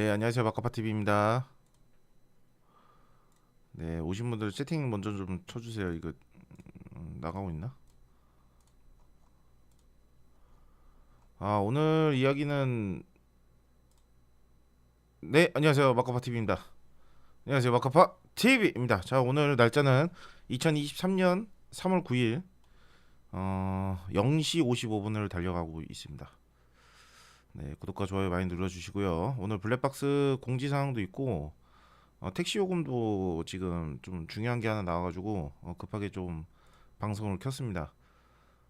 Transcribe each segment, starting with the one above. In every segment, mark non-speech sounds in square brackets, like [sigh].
네, 안녕하세요. 마카파TV입니다. 네, 오신 분들 채팅 먼저 좀 쳐주세요. 이거 음, 나가고 있나? 아, 오늘 이야기는 네, 안녕하세요. 마카파TV입니다. 안녕하세요. 마카파TV입니다. 자, 오늘 날짜는 2023년 3월 9일 어, 0시 55분을 달려가고 있습니다. 네, 구독과 좋아요 많이 눌러주시고요. 오늘 블랙박스 공지사항도 있고 어, 택시 요금도 지금 좀 중요한 게 하나 나와가지고 어, 급하게 좀 방송을 켰습니다.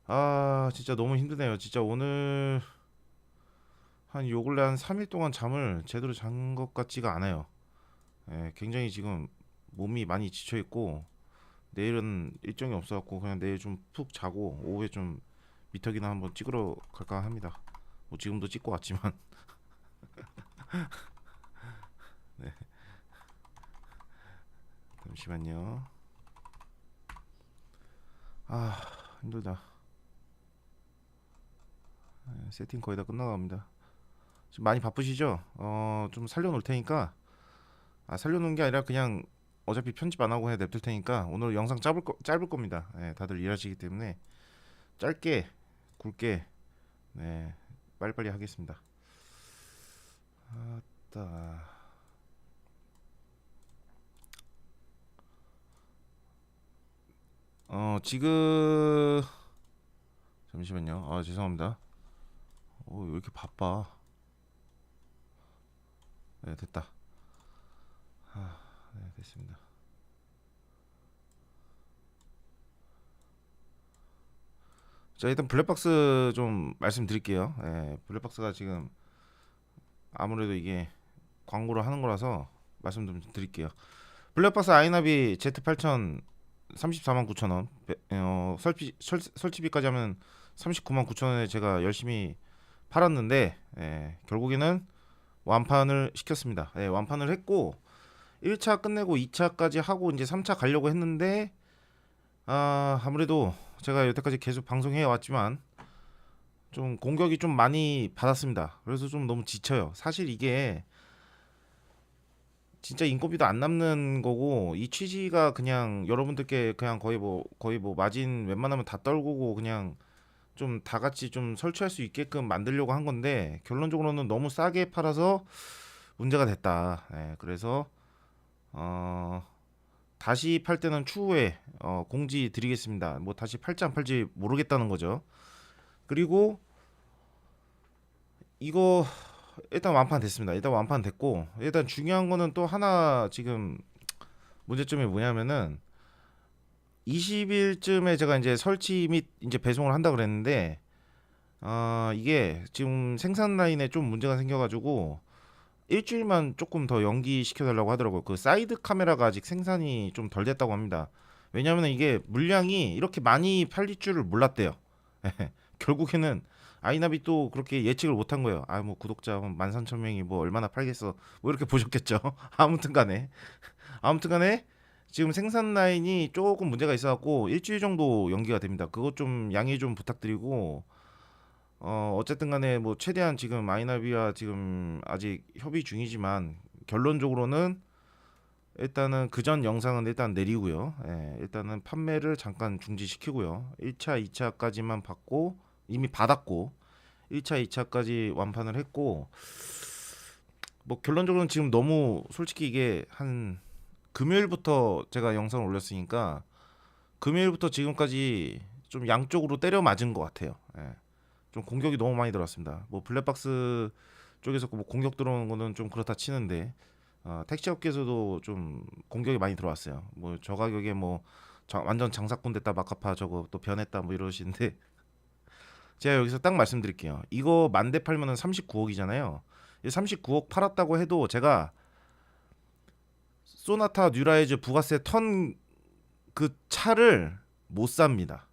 아 진짜 너무 힘드네요. 진짜 오늘 한 요 근래 한 3일 동안 잠을 제대로 잔 것 같지가 않아요. 예, 굉장히 지금 몸이 많이 지쳐 있고 내일은 일정이 없어갖고 그냥 내일 좀 푹 자고 오후에 좀 미터기나 한번 찍으러 갈까 합니다. 뭐 지금도 찍고 왔지만 [laughs] 네. 잠시만요. 아 힘들다. 네, 세팅 거의 다 끝나갑니다. 지금 많이 바쁘시죠? 어 좀 살려놓을 테니까 아 살려놓은 게 아니라 그냥 어차피 편집 안 하고 해 냅둘 테니까 오늘 영상 짧을 거, 짧을 겁니다. 예, 다들 일하시기 때문에 짧게 굵게 네 빨리빨리 하겠습니다. 아따 어 지금 잠시만요. 아 죄송합니다. 오 왜 이렇게 바빠? 네 됐다. 아, 네 됐습니다. 자 일단 블랙박스 좀 말씀드릴게요. 예, 블랙박스가 지금 아무래도 이게 광고를 하는 거라서 말씀 좀 드릴게요. 블랙박스 아이나비 Z8000 34만 9천 원. 배- 어, 설치 설, 설치비까지 하면 39만 9천 원에 제가 열심히 팔았는데 예, 결국에는 완판을 시켰습니다. 예, 완판을 했고 1차 끝내고 2차까지 하고 이제 3차 가려고 했는데 아, 아무래도 제가 여태까지 계속 방송해 왔지만 좀 공격이 좀 많이 받았습니다. 그래서 좀 너무 지쳐요. 사실 이게 진짜 인건비도 안 남는 거고 이 취지가 그냥 여러분들께 그냥 거의 뭐 거의 뭐 마진 웬만하면 다 떨구고 그냥 좀 다 같이 좀 설치할 수 있게끔 만들려고 한 건데 결론적으로는 너무 싸게 팔아서 문제가 됐다. 예, 그래서 어 다시 팔 때는 추후에 어, 공지 드리겠습니다. 뭐 다시 팔지 안 팔지 모르겠다는 거죠. 그리고 이거 일단 완판 됐습니다. 일단 완판 됐고 일단 중요한 거는 또 하나 지금 문제점이 뭐냐면은 20일쯤에 제가 이제 설치 및 이제 배송을 한다 그랬는데 아 이게 지금 생산 라인에 좀 문제가 생겨가지고 일주일만 조금 더 연기시켜 달라고 하더라고요. 그 사이드 카메라가 아직 생산이 좀 덜 됐다고 합니다. 왜냐하면 이게 물량이 이렇게 많이 팔릴 줄을 몰랐대요. [laughs] 결국에는 아이나비 또 그렇게 예측을 못한 거예요. 아 뭐 구독자 13,000명이 뭐 얼마나 팔겠어. 뭐 이렇게 보셨겠죠. [laughs] 아무튼간에 아무튼간에 지금 생산 라인이 조금 문제가 있어갖고 일주일 정도 연기가 됩니다. 그것 좀 양해 좀 부탁드리고 어 어쨌든 간에 뭐 최대한 지금 아이나비와 지금 아직 협의 중이지만 결론적으로는 일단은 그 전 영상은 일단 내리고요. 예, 일단은 판매를 잠깐 중지시키고요. 1차, 2차까지만 받고 이미 받았고 1차, 2차까지 완판을 했고 뭐 결론적으로는 지금 너무 솔직히 이게 한 금요일부터 제가 영상을 올렸으니까 금요일부터 지금까지 좀 양쪽으로 때려 맞은 것 같아요. 예. 좀 공격이 너무 많이 들어왔습니다. 뭐 블랙박스 쪽에서 뭐 공격 들어오는 거는 좀 그렇다 치는데 어, 택시 업계에서도 좀 공격이 많이 들어왔어요. 뭐 저 가격에 뭐 자- 완전 장사꾼 됐다 마카파 저거 또 변했다 뭐 이러시는데 [laughs] 제가 여기서 딱 말씀드릴게요. 이거 만대 팔면은 39억이잖아요. 39억 팔았다고 해도 제가 소나타 뉴라이즈 부가세 턴 그 차를 못 삽니다.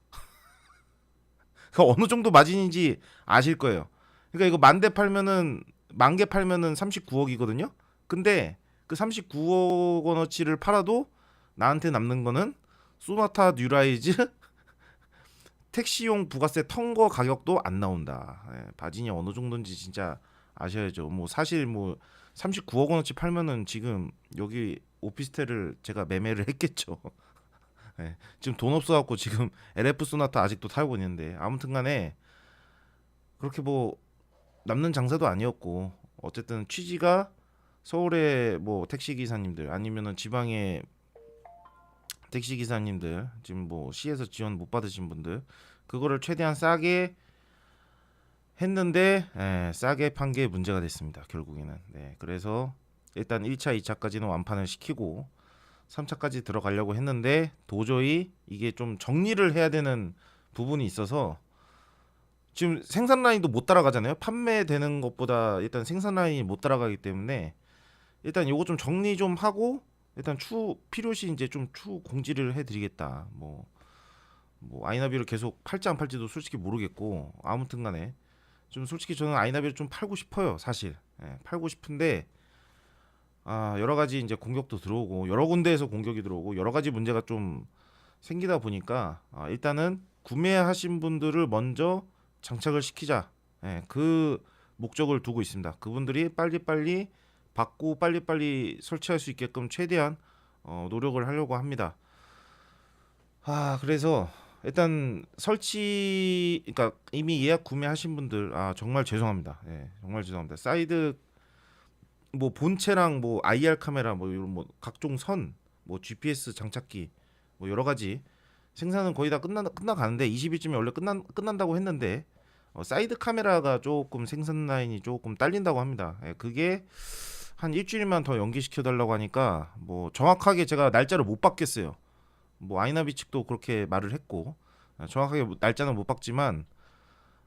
그 어느 정도 마진인지 아실 거예요. 그러니까 이거 만 대 팔면은 만 개 팔면은 39억이거든요. 근데 그 39억 원어치를 팔아도 나한테 남는 거는 소나타 뉴라이즈 [laughs] 택시용 부가세 턴거 가격도 안 나온다. 예, 바진이 어느 정도인지 진짜 아셔야죠. 뭐 사실 뭐 39억 원어치 팔면은 지금 여기 오피스텔을 제가 매매를 했겠죠. [laughs] 예, 지금 돈 없어갖고 지금 [laughs] LF 소나타 아직도 타고 있는데 아무튼간에 그렇게 뭐 남는 장사도 아니었고 어쨌든 취지가 서울의 뭐 택시 기사님들 아니면은 지방의 택시 기사님들 지금 뭐 시에서 지원 못 받으신 분들 그거를 최대한 싸게 했는데 예, 싸게 판 게 문제가 됐습니다 결국에는. 네 그래서 일단 1차 2차까지는 완판을 시키고 3차까지 들어가려고 했는데 도저히 이게 좀 정리를 해야 되는 부분이 있어서 지금 생산 라인도 못 따라가잖아요 판매되는 것보다 일단 생산 라인이 못 따라가기 때문에 일단 요거 좀 정리 좀 하고 일단 추후 필요시 이제 좀 추후 공지를 해드리겠다. 뭐, 뭐 아이나비를 계속 팔지 안 팔지도 솔직히 모르겠고 아무튼간에 좀 솔직히 저는 아이나비를 좀 팔고 싶어요. 사실 예, 팔고 싶은데 아 여러 가지 이제 공격도 들어오고 여러 군데에서 공격이 들어오고 여러 가지 문제가 좀 생기다 보니까 아, 일단은 구매하신 분들을 먼저 장착을 시키자. 예, 그 목적을 두고 있습니다. 그분들이 빨리빨리 받고 빨리빨리 설치할 수 있게끔 최대한 어, 노력을 하려고 합니다. 아 그래서 일단 설치 그러니까 이미 예약 구매하신 분들 아 정말 죄송합니다. 예, 정말 죄송합니다. 사이드 뭐 본체랑 뭐 IR 카메라 뭐 이런 뭐 각종 선, 뭐 GPS 장착기 뭐 여러 가지 생산은 거의 다 끝나 끝나가는데 20일쯤에 원래 끝난 끝난다고 했는데 어, 사이드 카메라가 조금 생산 라인이 조금 딸린다고 합니다. 예, 그게 한 일주일만 더 연기시켜 달라고 하니까 뭐 정확하게 제가 날짜를 못 받겠어요. 뭐 아이나비 측도 그렇게 말을 했고 어, 정확하게 날짜는 못 받지만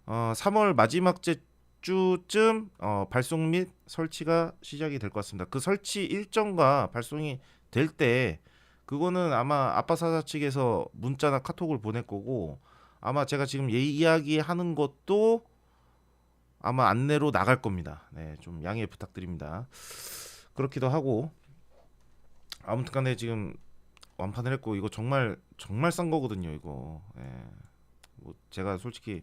어 3월 마지막 째 주쯤 어 발송 및 설치가 시작이 될 것 같습니다. 그 설치 일정과 발송이 될 때 그거는 아마 아빠 사사 측에서 문자나 카톡을 보낼 거고 아마 제가 지금 예 이야기하는 것도 아마 안내로 나갈 겁니다. 네, 좀 양해 부탁드립니다. 그렇기도 하고 아무튼간에 지금 완판을 했고 이거 정말 정말 싼 거거든요. 이거 예. 뭐 제가 솔직히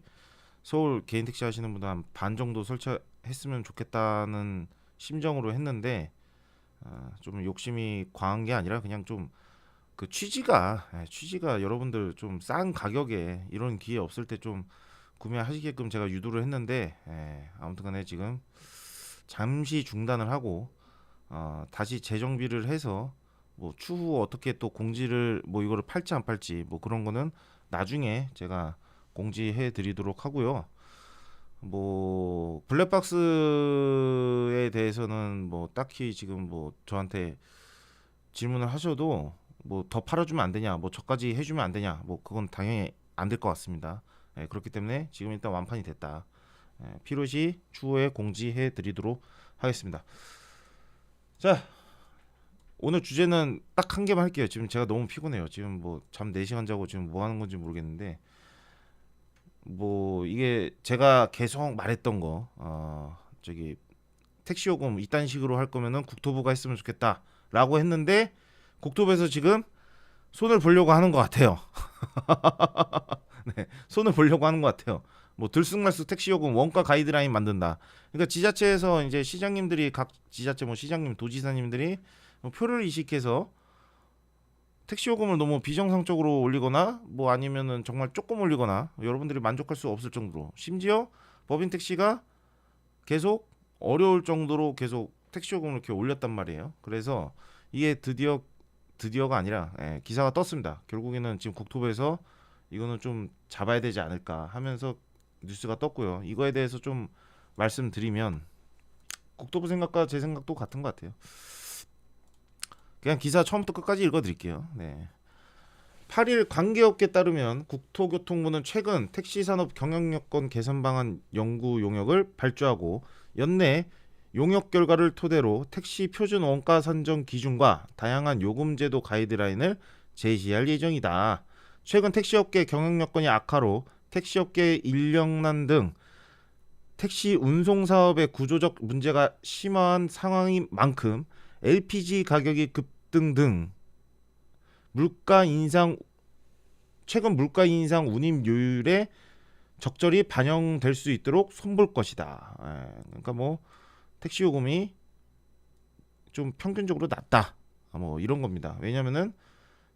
서울 개인 택시 하시는 분들 한 반 정도 설치했으면 좋겠다는 심정으로 했는데 아, 좀 욕심이 과한 게 아니라 그냥 좀 그 취지가 예, 취지가 여러분들 좀 싼 가격에 이런 기회 없을 때 좀 구매하시게끔 제가 유도를 했는데 예, 아무튼간에 지금 잠시 중단을 하고 어, 다시 재정비를 해서 뭐 추후 어떻게 또 공지를 뭐 이거를 팔지 안 팔지 뭐 그런 거는 나중에 제가 공지해 드리도록 하고요. 뭐 블랙박스에 대해서는 뭐 딱히 지금 뭐 저한테 질문을 하셔도 뭐 더 팔아주면 안 되냐, 뭐 저까지 해주면 안 되냐, 뭐 그건 당연히 안 될 것 같습니다. 예, 그렇기 때문에 지금 일단 완판이 됐다. 예, 필요시 추후에 공지해 드리도록 하겠습니다. 자, 오늘 주제는 딱 한 개만 할게요. 지금 제가 너무 피곤해요. 지금 뭐 잠 4시간 자고 지금 뭐 하는 건지 모르겠는데 뭐 이게 제가 계속 말했던 거 어, 저기 택시 요금 이딴 식으로 할 거면은 국토부가 했으면 좋겠다라고 했는데 국토부에서 지금 손을 보려고 하는 것 같아요. [laughs] 네, 손을 보려고 하는 것 같아요. 뭐 들쑥날쑥 택시 요금 원가 가이드라인 만든다. 그러니까 지자체에서 이제 시장님들이 각 지자체 뭐 시장님 도지사님들이 뭐 표를 이식해서 택시 요금을 너무 비정상적으로 올리거나 뭐 아니면은 정말 조금 올리거나 여러분들이 만족할 수 없을 정도로 심지어 법인 택시가 계속 어려울 정도로 계속 택시 요금을 이렇게 올렸단 말이에요. 그래서 이게 드디어 드디어가 아니라 예, 기사가 떴습니다. 결국에는 지금 국토부에서 이거는 좀 잡아야 되지 않을까 하면서 뉴스가 떴고요. 이거에 대해서 좀 말씀드리면 국토부 생각과 제 생각도 같은 것 같아요. 그냥 기사 처음부터 끝까지 읽어드릴게요. 네. 8일 관계업계 따르면 국토교통부는 최근 택시산업 경영여건 개선 방안 연구 용역을 발주하고 연내 용역 결과를 토대로 택시 표준 원가 산정 기준과 다양한 요금 제도 가이드라인을 제시할 예정이다. 최근 택시업계 경영 여건이 악화로 택시업계 인력난 등 택시 운송 사업의 구조적 문제가 심한 상황인 만큼 LPG 가격이 급 등등 물가 인상 최근 물가 인상 운임료율에 적절히 반영될 수 있도록 손볼 것이다. 예, 그러니까 뭐 택시 요금이 좀 평균적으로 낮다. 아, 뭐 이런 겁니다. 왜냐면은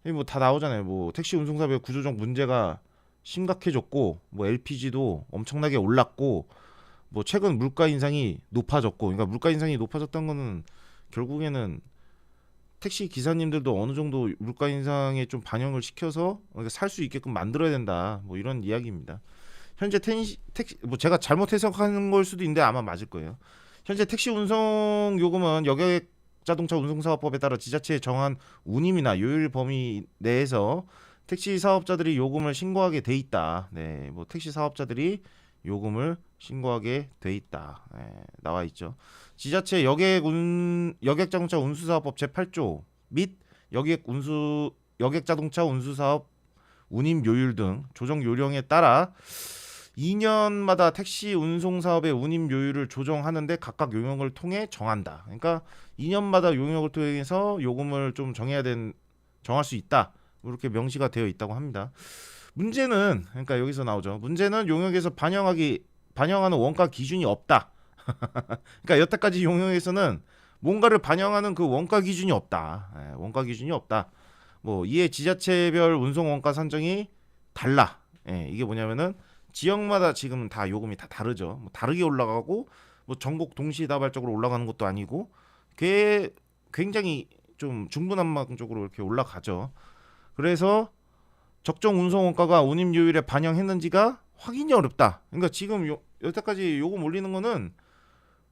뭐 다 나오잖아요. 뭐 택시 운송사업의 구조적 문제가 심각해졌고 뭐 LPG도 엄청나게 올랐고 뭐 최근 물가 인상이 높아졌고 그러니까 물가 인상이 높아졌던 거는 결국에는 택시 기사님들도 어느 정도 물가 인상에 좀 반영을 시켜서 살 수 있게끔 만들어야 된다. 뭐 이런 이야기입니다. 현재 텐시, 택시 뭐 제가 잘못 해석하는 걸 수도 있는데 아마 맞을 거예요. 현재 택시 운송 요금은 여객 자동차 운송사업법에 따라 지자체에 정한 운임이나 요율 범위 내에서 택시 사업자들이 요금을 신고하게 돼 있다. 네, 뭐 택시 사업자들이 요금을 신고하게 돼 있다. 네, 나와 있죠. 지자체 여객 운 여객 자동차 운수 사업법 제8조 및 여객 운수 여객 자동차 운수 사업 운임 요율 등 조정 요령에 따라 2년마다 택시 운송 사업의 운임 요율을 조정하는데 각각 용역을 통해 정한다. 그러니까 2년마다 용역을 통해서 요금을 좀 정해야 된 정할 수 있다. 이렇게 명시가 되어 있다고 합니다. 문제는 그러니까 여기서 나오죠. 문제는 용역에서 반영하기 반영하는 원가 기준이 없다. [laughs] 그러니까 여태까지 용역에서는 뭔가를 반영하는 그 원가 기준이 없다. 예, 원가 기준이 없다. 뭐 이에 지자체별 운송 원가 산정이 달라. 예, 이게 뭐냐면은 지역마다 지금 다 요금이 다 다르죠. 뭐 다르게 올라가고 뭐 전국 동시다발적으로 올라가는 것도 아니고 그게 굉장히 좀 중부난방적으로 이렇게 올라가죠. 그래서 적정 운송 원가가 운임 요율에 반영했는지가 확인이 어렵다. 그러니까 지금 요, 여태까지 요금 올리는 거는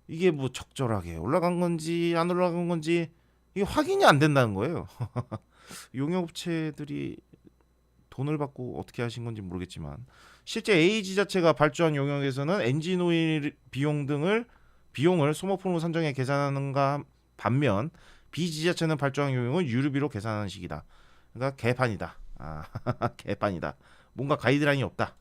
이게 뭐 적절하게 올라간 건지 안 올라간 건지 이게 확인이 안 된다는 거예요. [laughs] 용역업체들이 돈을 받고 어떻게 하신 건지 모르겠지만 실제 A 지자체가 발주한 용역에서는 엔진 오일 비용 등을 비용을 소모품으로 산정해 계산하는가 반면 B 지자체는 발주한 용역은 유류비로 계산하는 식이다. 그러니까 개판이다. 아, [laughs] 개판이다. 뭔가 가이드라인이 없다.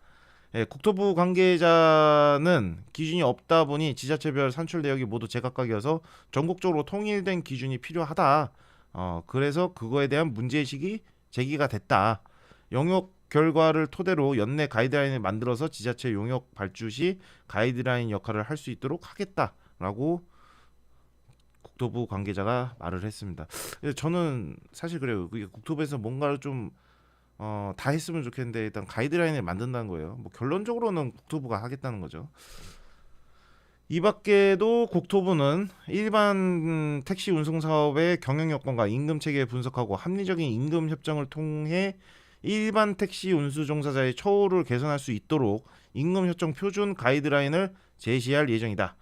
예, 국토부 관계자는 기준이 없다 보니 지자체별 산출 내역이 모두 제각각이어서 전국적으로 통일된 기준이 필요하다. 어, 그래서 그거에 대한 문제의식이 제기가 됐다. 영역 결과를 토대로 연내 가이드라인을 만들어서 지자체 용역 발주 시 가이드라인 역할을 할 수 있도록 하겠다라고 국토부 관계자가 말을 했습니다. 저는 사실 그래요. 국토부에서 뭔가를 좀 어, 다 했으면 좋겠는데 일단 가이드라인을 만든다는 거예요. 뭐 결론적으로는 국토부가 하겠다는 거죠. 이 밖에도 국토부는 일반 택시 운송 사업의 경영 여건과 임금 체계 분석하고 합리적인 임금 협정을 통해 일반 택시 운수 종사자의 처우를 개선할 수 있도록 임금 협정 표준 가이드라인을 제시할 예정이다.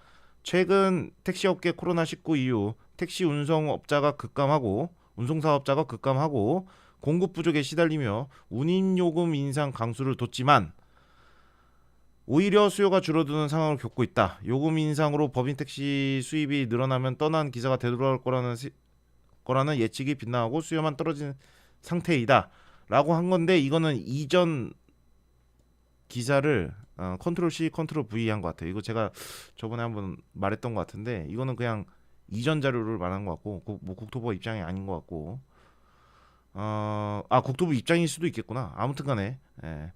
최근 택시업계 코로나 19 이후 택시 운송업자가 급감하고 운송사업자가 급감하고 공급 부족에 시달리며 운임 요금 인상 강수를 뒀지만 오히려 수요가 줄어드는 상황을 겪고 있다. 요금 인상으로 법인 택시 수입이 늘어나면 떠난 기사가 되돌아올 거라는 시, 거라는 예측이 빗나가고 수요만 떨어진 상태이다. 라고 한 건데 이거는 이전 기사를 어, 컨트롤 C 컨트롤 V 한 것 같아요. 이거 제가 저번에 한번 말했던 것 같은데 이거는 그냥 이전 자료를 말한 것 같고 국, 뭐 국토부 입장이 아닌 것 같고 어, 아 국토부 입장일 수도 있겠구나. 아무튼간에 예.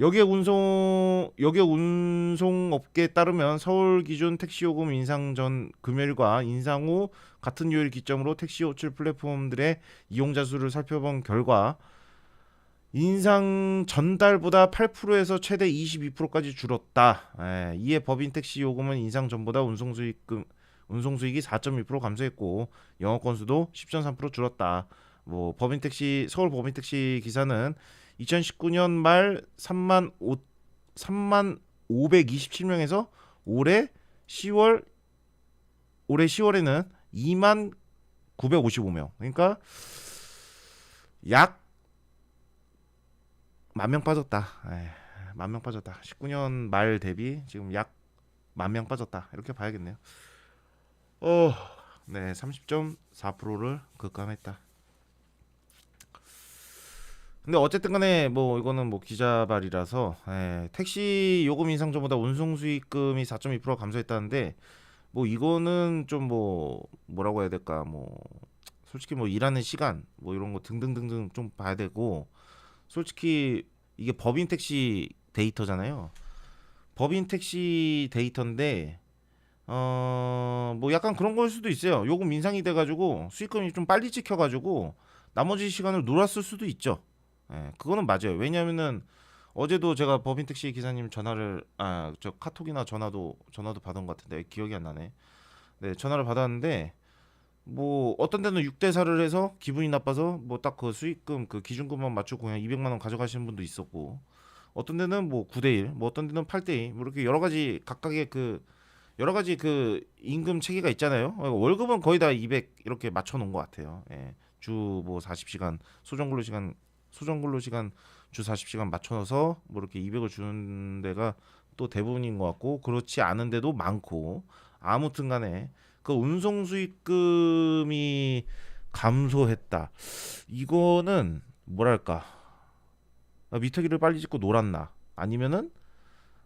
여객 운송 여객 운송업계에 따르면 서울 기준 택시 요금 인상 전 금요일과 인상 후 같은 요일 기점으로 택시 호출 플랫폼들의 이용자 수를 살펴본 결과 인상 전달보다 8%에서 최대 22%까지 줄었다. 예, 이에 법인 택시 요금은 인상 전보다 운송 수익금 운송 수익이 4.2% 감소했고 영업 건수도 10.3% 줄었다. 뭐 법인 택시 서울 법인 택시 기사는 2019년 말 3만 5 3만 527명에서 올해 10월 올해 10월에는 2만 955명. 그러니까 약 만 명 빠졌다. 만 명 빠졌다. 19년 말 대비 지금 약 만 명 빠졌다. 이렇게 봐야겠네요. 어, 네, 30.4%를 급감했다. 근데 어쨌든 간에 뭐 이거는 뭐 기자발이라서 예, 택시 요금 인상 전보다 운송 수익금이 4.2% 감소했다는데 뭐 이거는 좀 뭐 뭐라고 해야 될까 뭐 솔직히 뭐 일하는 시간 뭐 이런 거 등등등등 좀 봐야 되고 솔직히 이게 법인 택시 데이터잖아요. 법인 택시 데이터인데 어 뭐 약간 그런 걸 수도 있어요. 요금 인상이 돼 가지고 수익금이 좀 빨리 찍혀 가지고 나머지 시간을 놀았을 수도 있죠. 예, 그거는 맞아요. 왜냐하면은 어제도 제가 법인 택시 기사님 전화를 아 저 카톡이나 전화도 전화도 받은 것 같은데 기억이 안 나네. 네 전화를 받았는데 뭐 어떤 데는 6대 4를 해서 기분이 나빠서 뭐 딱 그 수익금 그 기준금만 맞추고 그냥 200만 원 가져가시는 분도 있었고 어떤 데는 뭐 9대 1, 뭐 어떤 데는 8대 2, 뭐 이렇게 여러 가지 각각의 그 여러 가지 그 임금 체계가 있잖아요. 어, 월급은 거의 다 200 이렇게 맞춰 놓은 것 같아요. 예. 주 뭐 40시간 소정 근로 시간 소정 근로 시간 주 40시간 맞춰서 뭐 이렇게 200을 주는 데가 또 대부분인 것 같고 그렇지 않은 데도 많고 아무튼 간에 그 운송 수익금이 감소했다. 이거는 뭐랄까? 아, 미터기를 빨리 짓고 놀았나? 아니면은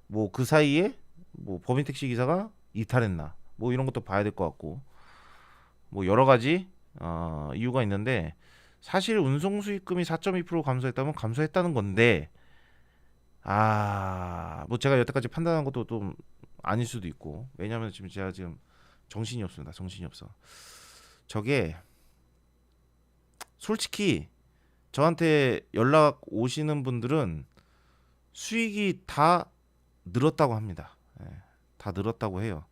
뭐 그 사이에 뭐 법인 택시 기사가 이탈했나? 뭐 이런 것도 봐야 될 것 같고 뭐 여러 가지 어, 이유가 있는데 사실 운송 수익금이 4.2% 감소했다면 감소했다는 건데 아 뭐 제가 여태까지 판단한 것도 좀 아닐 수도 있고 왜냐하면 지금 제가 지금 정신이 없습니다 정신이 없어 저게 솔직히 저한테 연락 오시는 분들은 수익이 다 늘었다고 합니다. 예, 다 늘었다고 해요.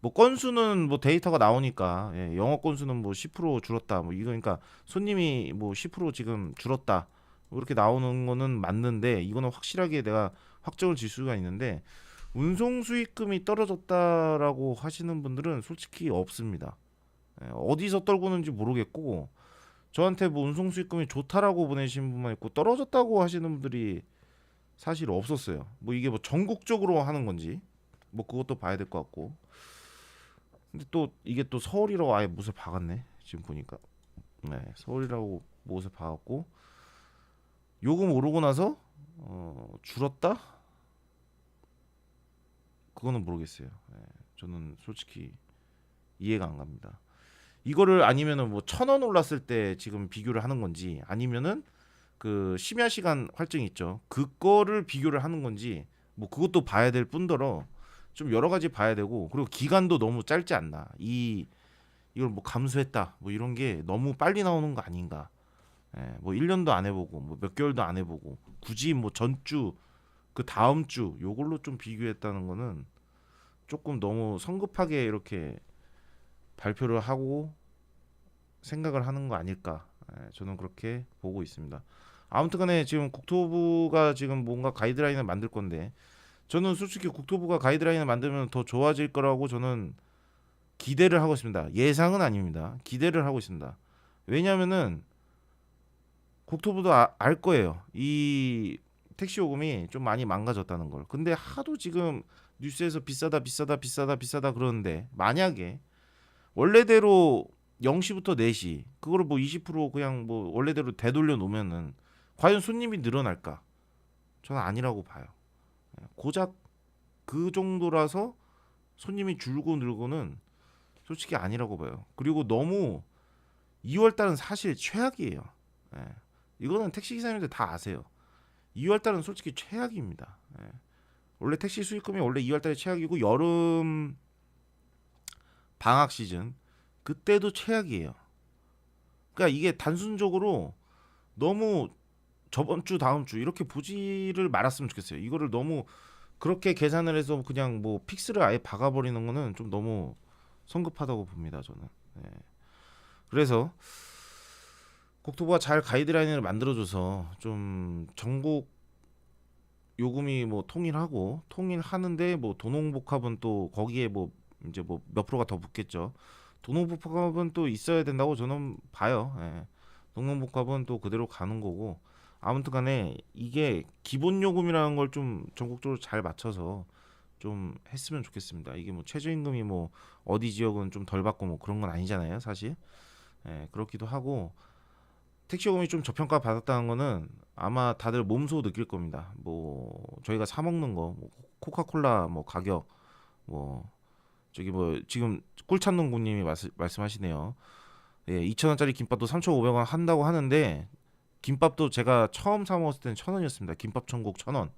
뭐 건수는 뭐 데이터가 나오니까 예, 영업 건수는 뭐 10% 줄었다. 뭐 이거 그러니까 손님이 뭐 10% 지금 줄었다. 뭐 이렇게 나오는 거는 맞는데 이거는 확실하게 내가 확정을 질 수가 있는데 운송 수익금이 떨어졌다라고 하시는 분들은 솔직히 없습니다. 예, 어디서 떨구는지 모르겠고 저한테 뭐 운송 수익금이 좋다라고 보내신 분만 있고 떨어졌다고 하시는 분들이 사실 없었어요. 뭐 이게 뭐 전국적으로 하는 건지 뭐 그것도 봐야 될 것 같고. 근데 또 이게 또 서울이라고 아예 못을 박았네. 지금 보니까. 네, 서울이라고 못을 박았고 요금 오르고 나서 어, 줄었다? 그거는 모르겠어요. 네, 저는 솔직히 이해가 안 갑니다. 이거를 아니면은 뭐 천 원 올랐을 때 지금 비교를 하는 건지 아니면은 그 심야 시간 활증 있죠. 그거를 비교를 하는 건지 뭐 그것도 봐야 될 뿐더러 좀 여러 가지 봐야 되고 그리고 기간도 너무 짧지 않나. 이 이걸 뭐 감수했다. 뭐 이런 게 너무 빨리 나오는 거 아닌가. 예, 뭐 1년도 안 해보고 뭐 몇 개월도 안 해보고 굳이 뭐 전주 그 다음 주 요걸로 좀 비교했다는 거는 조금 너무 성급하게 이렇게 발표를 하고 생각을 하는 거 아닐까 예, 저는 그렇게 보고 있습니다. 아무튼간에 지금 국토부가 지금 뭔가 가이드라인을 만들 건데 저는 솔직히 국토부가 가이드라인을 만들면 더 좋아질 거라고 저는 기대를 하고 있습니다. 예상은 아닙니다. 기대를 하고 있습니다. 왜냐하면은 국토부도 아, 알 거예요. 이 택시 요금이 좀 많이 망가졌다는 걸. 근데 하도 지금 뉴스에서 비싸다 비싸다 비싸다 비싸다 그러는데 만약에 원래대로 0시부터 4시 그거를 뭐 20% 그냥 뭐 원래대로 되돌려 놓으면은 과연 손님이 늘어날까? 저는 아니라고 봐요. 예, 고작 그 정도라서 손님이 줄고 늘고는 솔직히 아니라고 봐요. 그리고 너무 2월 달은 사실 최악이에요. 예, 이거는 택시 기사님들 다 아세요. 2월 달은 솔직히 최악입니다. 예. 원래 택시 수익금이 원래 2월 달에 최악이고 여름 방학 시즌 그때도 최악이에요. 그러니까 이게 단순적으로 너무 저번 주 다음 주 이렇게 보지를 말았으면 좋겠어요. 이거를 너무 그렇게 계산을 해서 그냥 뭐 픽스를 아예 박아버리는 거는 좀 너무 성급하다고 봅니다. 저는. 네. 그래서 국토부가 잘 가이드라인을 만들어줘서 좀 전국 요금이 뭐 통일하고 통일하는데 뭐 도농복합은 또 거기에 뭐 이제 뭐 몇 프로가 더 붙겠죠. 도농복합은 또 있어야 된다고 저는 봐요. 예. 도농복합은 또 그대로 가는 거고 아무튼 간에 이게 기본 요금이라는 걸 좀 전국적으로 잘 맞춰서 좀 했으면 좋겠습니다. 이게 뭐 최저임금이 뭐 어디 지역은 좀 덜 받고 뭐 그런 건 아니잖아요, 사실. 예, 그렇기도 하고 택시 요금이 좀 저평가 받았다는 거는 아마 다들 몸소 느낄 겁니다. 뭐 저희가 사 먹는 거, 뭐 코카콜라 뭐 가격, 뭐 저기 뭐 지금 꿀찬 농구님이 말씀하시네요. 예, 2천 원짜리 김밥도 3,500원 한다고 하는데 김밥도 제가 처음 사 먹었을 때는 천 원이었습니다. 김밥 천국 천 원.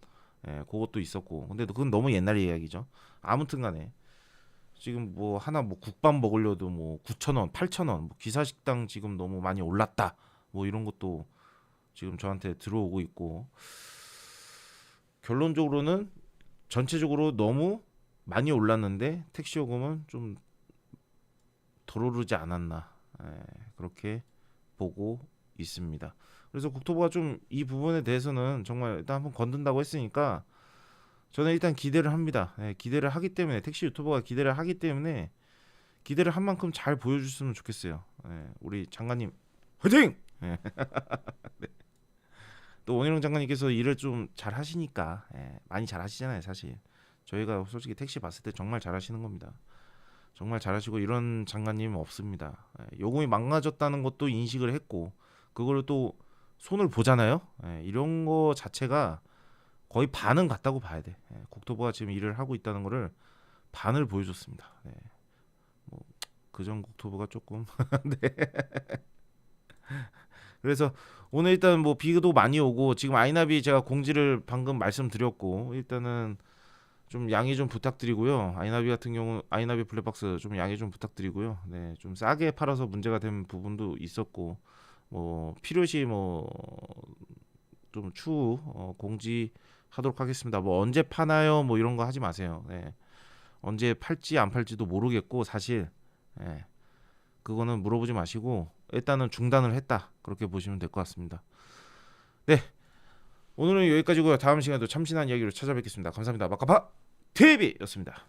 예, 그것도 있었고. 근데 그건 너무 옛날 이야기죠. 아무튼간에 지금 뭐 하나 뭐 국밥 먹으려도 뭐 9천 원, 8천 원. 뭐 기사식당 지금 너무 많이 올랐다. 뭐 이런 것도 지금 저한테 들어오고 있고. 결론적으로는 전체적으로 너무 많이 올랐는데 택시 요금은 좀 덜 오르지 않았나 예, 그렇게 보고 있습니다. 그래서 국토부가 좀 이 부분에 대해서는 정말 일단 한번 건든다고 했으니까 저는 일단 기대를 합니다. 예, 기대를 하기 때문에 택시 유튜버가 기대를 하기 때문에 기대를 한 만큼 잘 보여줬으면 좋겠어요. 예, 우리 장관님 화이팅! 예. [laughs] 네. 또 원희룡 장관님께서 일을 좀 잘 하시니까 예, 많이 잘 하시잖아요, 사실. 저희가 솔직히 택시 봤을 때 정말 잘 하시는 겁니다. 정말 잘하시고 이런 장관님 없습니다. 예, 요금이 망가졌다는 것도 인식을 했고 그거를 또 손을 보잖아요. 예, 이런 거 자체가 거의 반은 갔다고 봐야 돼. 예, 국토부가 지금 일을 하고 있다는 거를 반을 보여줬습니다. 네. 뭐 그전 국토부가 조금 [laughs] 네. 그래서 오늘 일단 뭐 비도 많이 오고 지금 아이나비 제가 공지를 방금 말씀드렸고 일단은 좀 양해 좀 부탁드리고요. 아이나비 같은 경우 아이나비 블랙박스 좀 양해 좀 부탁드리고요. 네, 좀 싸게 팔아서 문제가 된 부분도 있었고 뭐 필요시 뭐 좀 추후 어, 공지하도록 하겠습니다. 뭐 언제 파나요? 뭐 이런 거 하지 마세요. 네. 언제 팔지 안 팔지도 모르겠고 사실 예. 그거는 물어보지 마시고 일단은 중단을 했다 그렇게 보시면 될 것 같습니다. 네 오늘은 여기까지고요. 다음 시간에도 참신한 이야기로 찾아뵙겠습니다. 감사합니다. 마카파 TV였습니다.